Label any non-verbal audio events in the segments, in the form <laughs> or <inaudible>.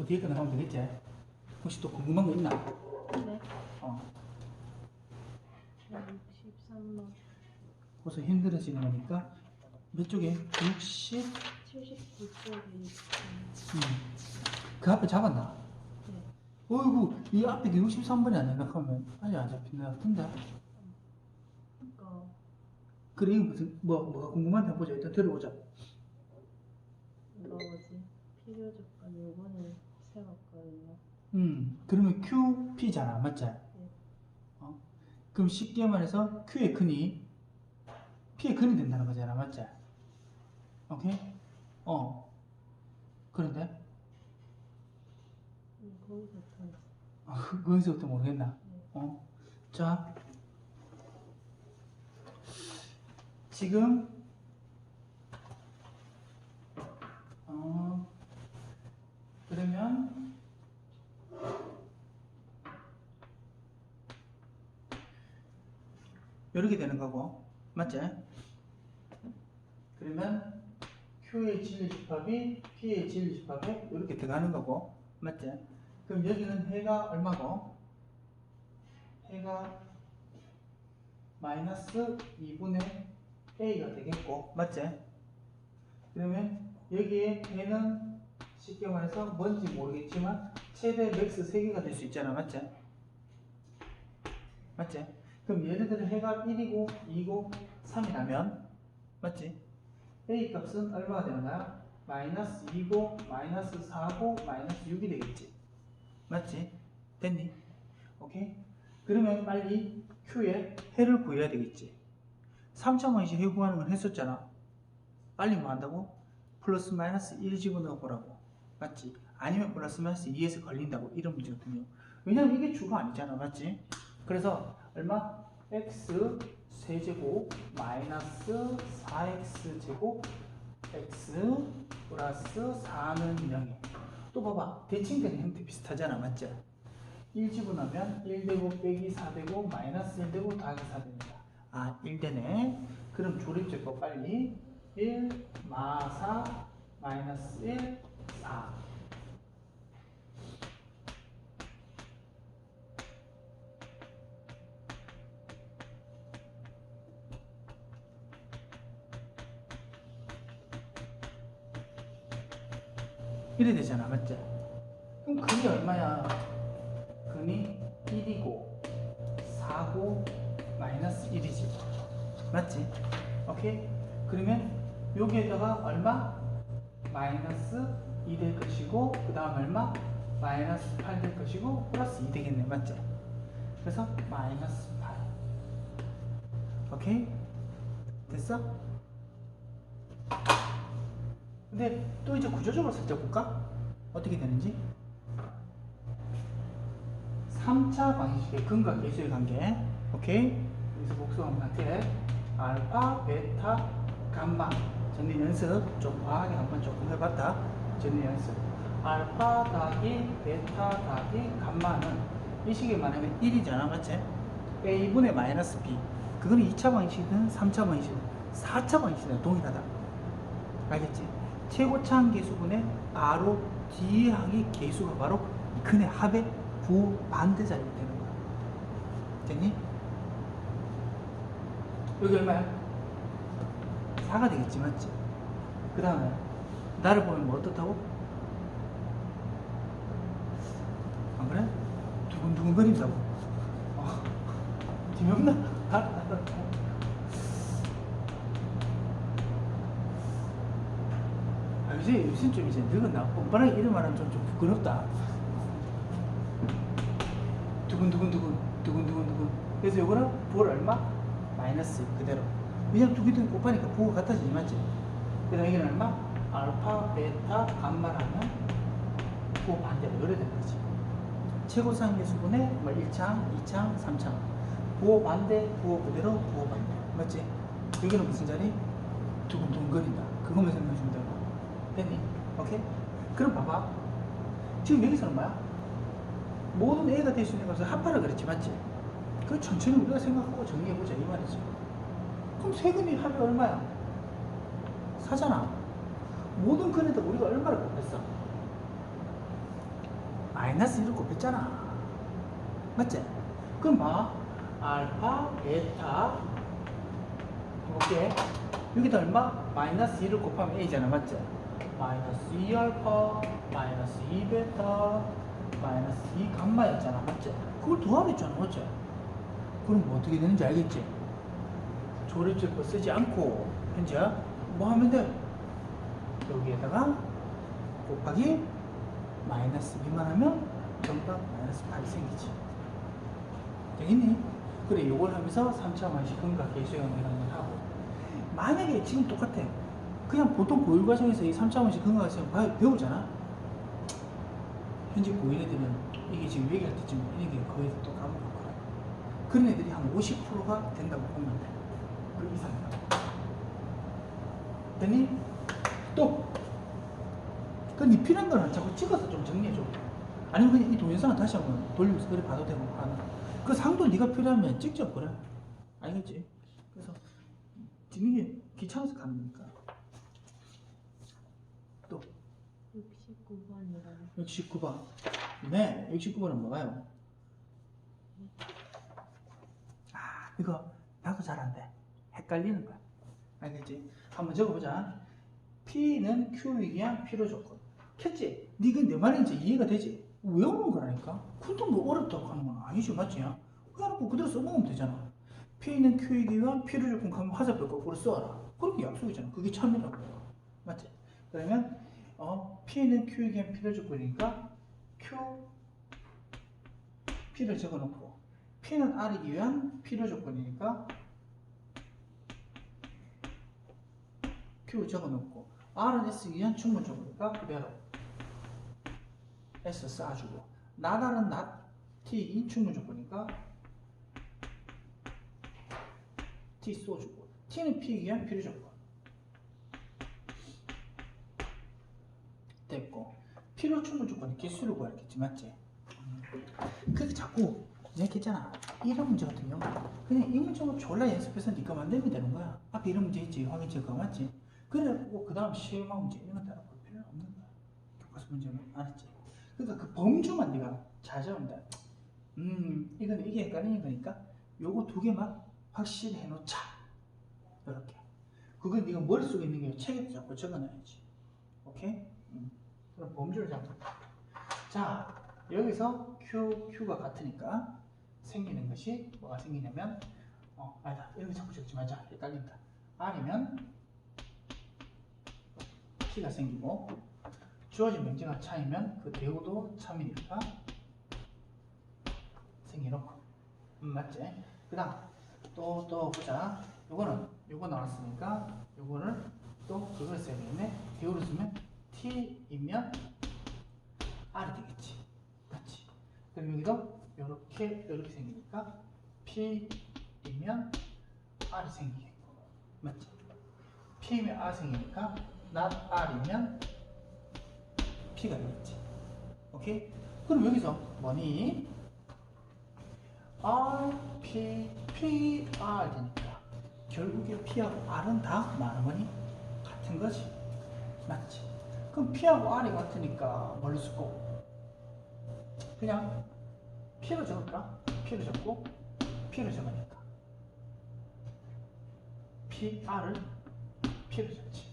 그 뒤에 거 나가면 되겠지? 혹시 또 궁금한 거 있나? 네. 어. 63만 벌써 힘들어지는 거니까 몇 쪽에? 60? 79쪽이 음. 그 앞에 잡았나? 네. 어이구 이 앞에 63번이 안 생각하면 빨리 안 잡히는 것 같은데 그러니까 그래 이거 무슨 뭐 뭐가 궁금한데 보자 일단 들어보자 뭐지 필요 조건 요거는. 음 그러면 QP잖아 맞지? 어? 그럼 쉽게 말해서 Q의 근이 P의 근이 된다는 거잖아 맞지? 오케이? 어 그런데 아, 그- 거기서부터 모르겠나? 네. 어? 자, 지금 어, 그러면 이렇게 되는 거고, 맞지? 그러면 Q의 진리 집합이 P의 진리 집합에 이렇게 들어가는 거고, 맞지? 그럼 여기는 해가 얼마고? 해가 마이너스 2분의 a가 되겠고 맞지? 그러면 여기에 해는 쉽게 말해서 뭔지 모르겠지만 최대 맥스 3개가 될 수 있잖아 맞지? 맞지? 그럼 예를 들어 해가 1이고 2고 3이라면 맞지? a 값은 얼마가 거야? 마이너스 2고 마이너스 4고 마이너스 6이 되겠지 맞지? 됐니? 오케이? 그러면 빨리 Q의 해를 구해야 되겠지. 3차원시 해 구하는 건 했었잖아. 빨리 뭐 한다고? 플러스 마이너스 1 집어넣어 보라고. 맞지? 아니면 플러스 마이너스 2에서 걸린다고. 이런 문제거든요. 왜냐면 이게 주가 아니잖아. 맞지? 그래서 얼마? x 세제곱 마이너스 4x 제곱 x 플러스 4는 0에 또 봐봐. 대칭되는 형태 비슷하잖아 맞지? 1 집어넣으면 1 되고 빼기 4 되고 마이너스 1 되고 더하기 4 됩니다. 아 1 되네. 그럼 조립제법 빨리 1 마 4 마이너스 1 4 이래 되잖아 맞지? 그럼 근이 얼마야? 근이 1이고 4고 마이너스 1이지 맞지? 오케이? 그러면 여기에다가 얼마? 마이너스 2 될 것이고 그 다음 얼마? 마이너스 8 될 것이고 플러스 2 되겠네 맞지? 그래서 마이너스 8 오케이? 됐어? 근데 또 이제 구조적으로 살짝 볼까? 어떻게 되는지? 3차 방식의 근과 계수의 관계 오케이? 여기서 복수하면 어떻게 알파, 베타, 감마 정리 연습 좀 과하게 한번 조금 해봤다 정리 연습 알파 더하기 베타 더하기 감마는 이 식에 말하면 1이잖아 맞지? a분의 마이너스 b 그거는 2차 방식이든 3차 방식이든 4차 방식이든 동일하다 알겠지? 최고차항 계수분의 바로 뒤에 항의 계수가 바로 근의 합의 부 반대자리가 되는 거야. 됐니? 여기 얼마야? 4가 되겠지, 맞지? 그 다음에 나를 보면 뭐 어떻다고? 안 그래? 두근두근 거린다고. 어, 재미없나? <laughs> 알았다, 알았다. 아, 요새, 요새 좀 이제 늙었나? 이런 말하면 좀, 좀 부끄럽다. 두근두근두근, 두근두근두근. 그래서 요거는 부호 얼마? 마이너스 그대로. 왜냐면 두개등 곱하니까 부호가 같아지지, 맞지? 그 다음에 여기는 얼마? 알파, 베타, 감마라면 부호 반대로 이래 되는 거지. 최고 상계수분의 뭐 1창, 2창, 3창. 부호 반대, 부호 그대로, 부호 반대. 맞지? 여기는 무슨 자리? 두근두근거린다. 그것만 생각해 주면 되고. 됐니? 오케이? 그럼 봐봐. 지금 여기서는 뭐야? 모든 A가 될 수 있는 것을 합하라 그랬지, 맞지? 그 천천히 우리가 생각하고 정리해보자, 이 말이지. 그럼 세금이 합이 얼마야? 사잖아. 모든 근에다 우리가 얼마를 곱했어? 마이너스 1을 곱했잖아. 맞지? 그럼 봐. 알파, 베타, 이렇게 여기다 얼마? 마이너스 1을 곱하면 a잖아. 맞지? 마이너스 2알파, 마이너스 2베타, 마이너스 2 감마였잖아. 맞지? 그걸 더하겠잖아. 맞지? 그럼 뭐 어떻게 되는지 알겠지? 조립제법 쓰지 않고 현재 뭐 하면 돼? 여기에다가 곱하기 마이너스 2만 하면 정답 마이너스 8이 생기지. 되겠니? 그래, 요걸 하면서 3차원식 근각 계수 연결하는 걸 하고. 만약에 지금 똑같아. 그냥 보통 고일 과정에서 이 3차 원식 근각 계수 연결 배우잖아. 현재 고일 애들은 이게 지금 얘기할 때쯤 이게 거의 또 까먹을 거야. 그런 애들이 한 50%가 된다고 보면 돼. 그 이상이다. 됐니? 또! 그니 필요한 거는 자꾸 찍어서 좀 정리해줘. 아니면 그냥 이 동영상을 다시 한번 돌리면서 그래 봐도 되고 하나. 그 상도 네가 필요하면 찍죠 그래. 알겠지? 그래서 찍는 게 귀찮아서 가는 거니까. 또 69번이랑 69번. 네, 69번은 뭐가요? 아, 이거 나도 잘안 돼. 헷갈리는 거야. 알겠지? 한번 적어보자. P는 Q이기 위한 필요 조건. 켰지? 니가 내 말인지 이해가 되지? 외우는 거라니까? 근데 뭐 어렵다고 하는 건 아니지, 맞지? 그래놓고 그대로 써먹으면 되잖아. P는 Q이기 위한 필요 조건 하면 화살표 거꾸로 써라. 그렇게 약속이잖아. 그게 참이라고. 맞지? 그러면 어, P는 Q이기 위한 필요 조건이니까 Q P를 적어놓고 P는 R이기 위한 필요 조건이니까 Q 적어놓고 R은 S이기 위한 충분 조건이니까 그대로 S 쏴주고 나다는 not T이 충분 조건이니까 T 쏘주고 T는 P이기 위한 필요 조건 됐고 필요 충분 조건이 개수를 구하겠지 맞지? 그게 자꾸 얘기했잖아. 이런 문제 같은 경우. 그냥 이 문제만 졸라 연습해서 네가 만들면 되는 거야. 앞에 이런 문제 있지 그거 맞지? 그래갖고 그 다음 시험한 문제 이런 거 따라 볼 필요 없는 거야. 교과서 문제는 알았지? 그러니까 그 범주만 네가 잘 잡는다. 음 이건 이게 헷갈리는 거니까 요거 두 개만 확실히 해놓자. 이렇게. 그건 네가 머릿속에 있는 게 책에 자꾸 적어놔야지. 오케이? 음. 그럼 범주를 잡자 자 여기서 Q, Q가 같으니까 생기는 것이 뭐가 생기냐면 어 아니다. 이렇게 자꾸 적지 말자. 헷갈린다. R이면 P가 생기고 주어진 명제가 차이면 그 대우도 참이니까 생기놓고. 음, 맞지? 그 다음 또 또 보자. 요거는 요거 나왔으니까 요거를 또 그걸 써야 되겠네 대우를 쓰면 T이면 R이 되겠지 맞지? 그럼 여기도 이렇게 이렇게 생기니까 P이면 R이 생기겠고 맞지? P이면 R 생기니까 not R이면 P가 되겠지 오케이? 그럼 여기서 뭐니? R, P, P, R 되니까 결국에 P하고 R은 다 뭐니? 같은 거지 맞지? 그럼 P하고 R이 같으니까 뭘로 쓰고? 그냥 P로 적을까? P로 적고 P로 적으니까 P, R을 P로 적지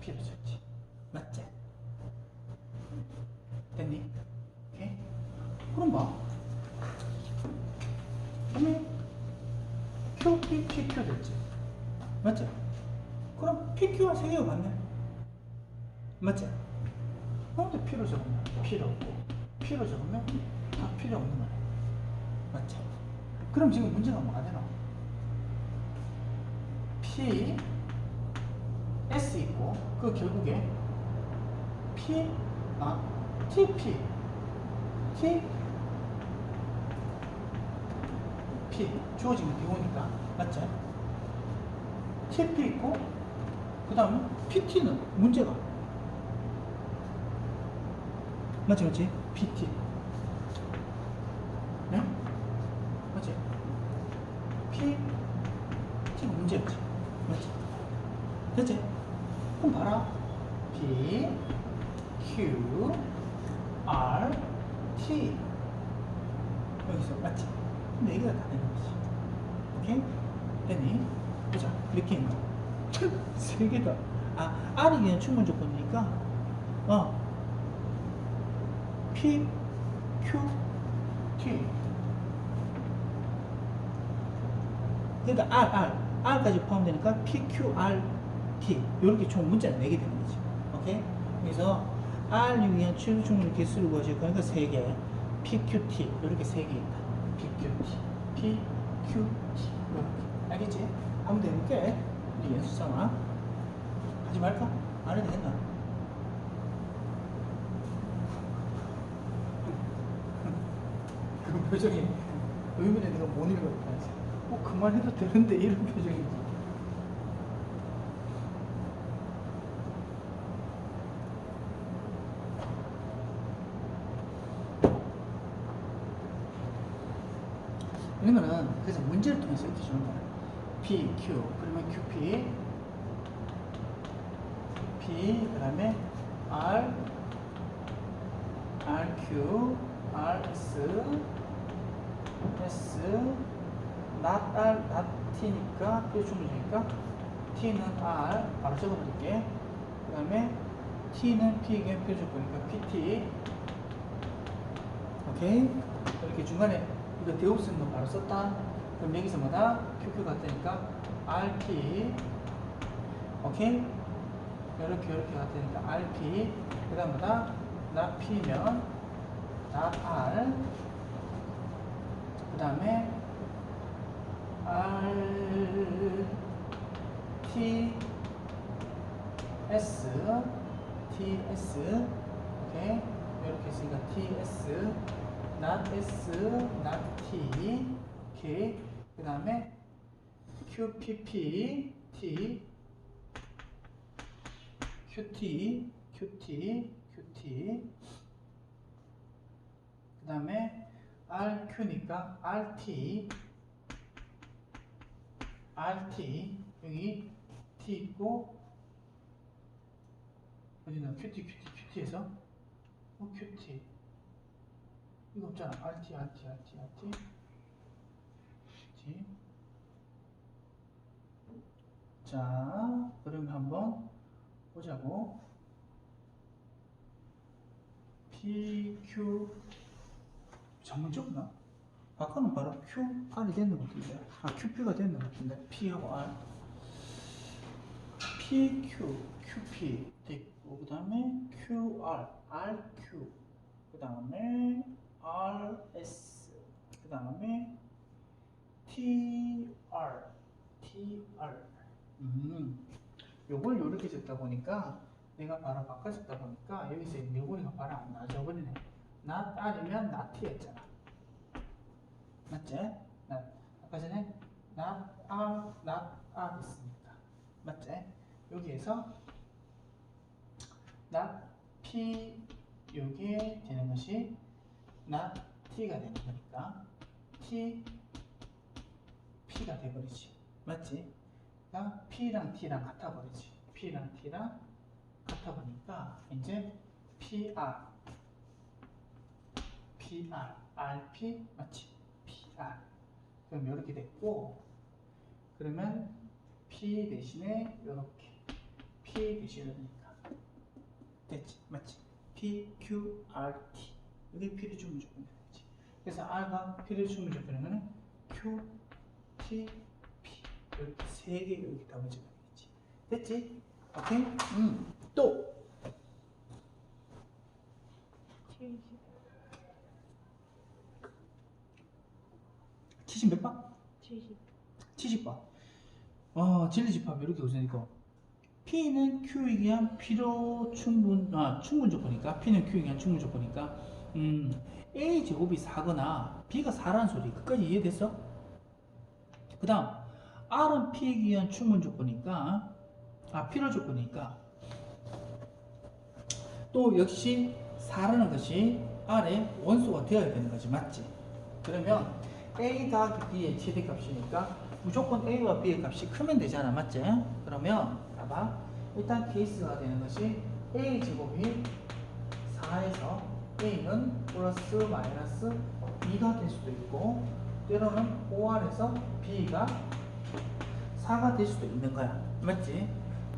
P로 적지 맞지? 됐니? 오케이? 그럼 봐 그러면 Q, P, P, Q 됐지 맞지? 그럼 P, Q가 세 개가 같네 맞지? 근데 P로 적으면 필요 없고 P로 적으면 다 필요 없는 거네 맞지? 그럼 지금 문제가 뭐가 되나? P S 있고 그 결국에 P 아 TP T P 주어진 게 비오니까 맞지? TP 있고 그 다음에 PT는 문제가 맞지 맞지? PT 네? 맞지? P T가 문제였지 맞지? 됐지? 그럼 봐라 P Q R T 여기서 맞지? 네 개가 다 되는 거지. 오케이? 됐니? 보자. 몇 개인가? <laughs> 세 개다. 아, R이 그냥 충분 조건이니까 어 P Q T 그러니까 R, R, R까지 포함되니까 P, Q, R, T 이렇게 총 문자를 내게 되는 거지. 오케이? 그래서 R 유기한 최소 충분히 개수를 구하실 거니까 세 개, P, Q, T 이렇게 세개 있다. P, Q, T, P, Q, T 이렇게 알겠지? 하면 되니까 우리 연습 삼아 하지 말까? 안 해도 된다. 그 표정이 의문에 내가 못 읽었다. 뭐 그만해도 되는데 이런 표정이지. 이런 거는 그래서 문제를 통해서 이렇게 주는 거야. P, Q, 그러면 QP, P, 그 다음에 R, RQ, RS, S, not R, not T니까, P 충분이니까, T는 R, 바로 적어드릴게. 그 다음에 T는 P에게 표줄 거니까 PT. 오케이? 이렇게 중간에 이거 대우 쓰는 거 바로 썼다. 그럼 여기서 뭐다? QQ가 되니까 RP. 오케이? 이렇게 이렇게 같으니까 RP. 그 다음 뭐다? not P면 not R. 그 다음에 R T S T S 오케이. 이렇게 했으니까 T S not S not T 오케이. 그 다음에 Q P P T Q T Q T Q T. 그 다음에 RQ니까 RT RT 여기 T 있고 어디나 QT QT QT에서 어 QT 이거 없잖아 RT RT RT RT QT 자 그러면 한번 보자고 PQ 잘못 적나? 아까는 바로 Q, R이 됐는 것 같은데. 아, QP가 됐는 것 같은데. P하고 R. PQ, QP 됐고, 그 다음에 QR, RQ, 그 다음에 RS, 그 다음에 TR, TR. 음, 요걸 요렇게 적다 보니까 내가 바로 바꿔 적다 보니까 여기서 요거리가 바로 안 나져버리네. Not R이면 not T였잖아. 맞지? not. 아까 전에 not R, not R 있으니까. 맞지? 여기에서 not P 요게 되는 것이 not T가 되는 거니까 T P가 돼버리지. 맞지? 가 P랑 T랑 같아 버리지. P랑 T랑 같아 보니까 이제 PR PR RP 맞지? PR 그럼 이렇게 됐고 그러면 P 대신에 이렇게 P 대신에 되니까 됐지? 맞지? P, Q, R, T 이게 P를 주문 조건이 되지 그래서 R가 P를 주문 조건이면 Q, T, P 이렇게 세개 이렇게 담아지게 되겠지 됐지? 오케이? 음. 또 70 70몇 번? 70 70번. 어, 진리집합 이렇게 보시니까 P는 Q에 의한 필요 충분 아 충분 조건이니까 P는 Q에 의한 충분 조건이니까 음 A 제곱이 4거나 B가 4라는 소리 끝까지 이해됐어? 그 다음 R은 P에 의한 충분 조건이니까 아 필요 조건이니까 또 역시 4라는 것이 R의 원소가 되어야 되는 거지 맞지? 그러면 A 더하기 B의 최대 값이니까 무조건 A와 B의 값이 크면 되잖아 맞지? 그러면 봐봐 일단 케이스가 되는 것이 A 제곱이 4에서 a는 플러스 마이너스 2가 될 수도 있고 때로는 5 안에서 b가 4가 될 수도 있는 거야 맞지?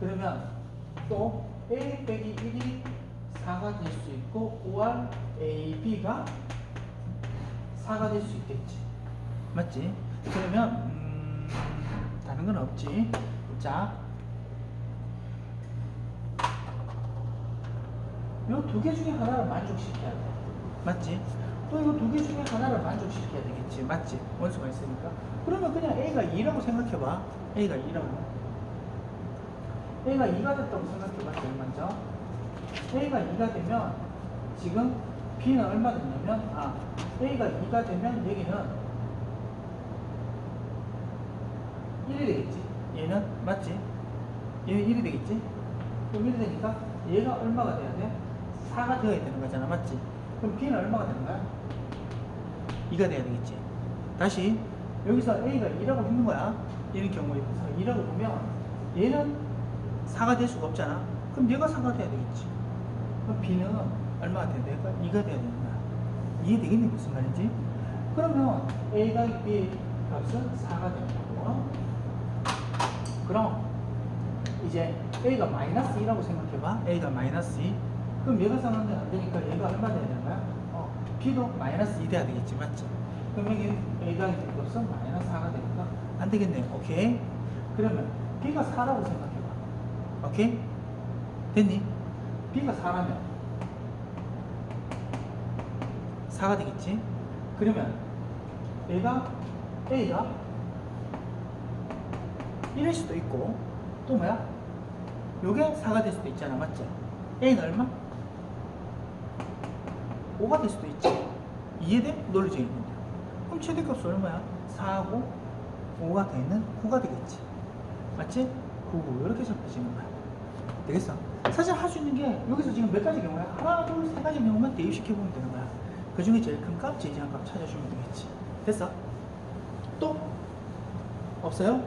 그러면 또 a 빼기 1이 4가 될 수 있고 5알 a, b가 4가 될 수 있겠지 맞지? 그러면 음, 다른 건 없지 자 요 두 개 중에 하나를 만족시켜야 돼. 맞지? 또 이거 두 개 중에 하나를 만족시켜야 되겠지. 맞지? 원수가 있으니까. 그러면 그냥 A가 2라고 생각해봐. A가 2라고. A가 2가 됐다고 생각해봐. 제일 먼저. A가 2가 되면 지금 B는 얼마 됐냐면 아 A가 2가 되면 여기는 1이 되겠지. 얘는 맞지? 얘는 1이 되겠지? 그럼 1이 되니까 얘가 얼마가 돼야 돼? 4가 되어야 되는 거잖아. 맞지? 그럼 B는 얼마가 되는 거야? 2가 돼야 되겠지. 다시 여기서 A가 2라고 있는 거야. 이런 경우에 그래서 2라고 보면 얘는 4가 될 수가 없잖아. 그럼 얘가 4가 돼야 되겠지. 그럼 B는 얼마가 돼야 돼? 2가 돼야 되는 거야. 이해되겠니? 무슨 말인지? 그러면 A가 B 값은 4가 된다고. 그럼 이제 A가 마이너스 2라고 생각해봐. A가 마이너스 2. 그럼 얘가 4는데 안 되니까 얘가 얼마 돼야 거야? 어, B도 마이너스 2 돼야 되겠지. 맞지? 그럼 여기 A가 이 값은 마이너스 4가 되니까 안 되겠네. 오케이? 그러면 B가 4라고 생각해봐. 오케이? 됐니? B가 4라면 4가 되겠지? 그러면 얘가 A가 1일 수도 있고 또 뭐야? 요게 4가 될 수도 있잖아 맞지? A는 얼마? 5가 될 수도 있지 이해돼? 논리적 있는데 그럼 최대값은 얼마야? 4하고 5가 되는 9가 되겠지 맞지? 9, 9 이렇게 잡혀지는 거야 되겠어? 사실 할 수 있는 게 여기서 지금 몇 가지 경우야? 하나, 둘, 세 가지 경우만 대입시켜보면 되는 거야 그 중에 제일 큰 값, 제일 작은 값 찾아주면 되겠지 됐어? 또? 없어요?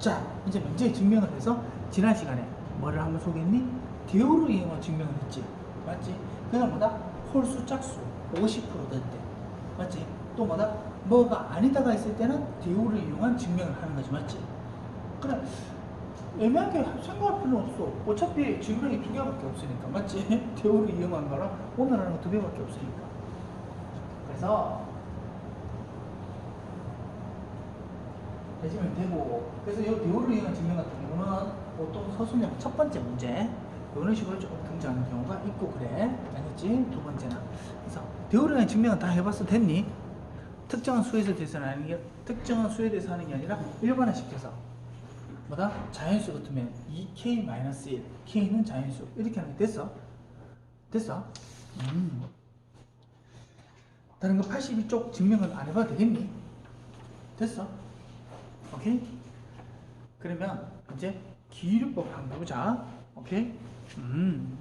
자, 이제 문제 증명을 해서 지난 시간에 뭐를 한번 소개했니? 대우를 이용한 증명을 했지. 맞지? 그냥 뭐다? 홀수 짝수 50%될 때. 맞지? 또 뭐다? 뭐가 아니다가 있을 때는 대우를 이용한 증명을 하는 거지. 맞지? 그래. 애매하게 생각할 필요 없어. 어차피 증명이 두 개밖에 없으니까. 맞지? <laughs> 대우를 이용한 거랑 오늘 하는 거 두 개밖에 없으니까. 그래서 되시면 되고 그래서 이 대우를 이용한 증명 같은 경우는 보통 서술형 첫 번째 문제 이런 식으로 조금 등장하는 경우가 있고 그래 알겠지? 두 번째는 그래서 대우를 이용한 증명은 다 해봤어 됐니? 특정한 수에 대해서는 아닌 게 특정한 수에 대해서 하는 게 아니라 일반화 시켜서 뭐다? 자연수 같으면 2k-1 k는 자연수 이렇게 하는 게 됐어? 됐어? 음. 다른 거 82쪽 증명은 안 해봐도 되겠니? 됐어? 오케이? 그러면 이제 기류법 한번 보자. 오케이? 음.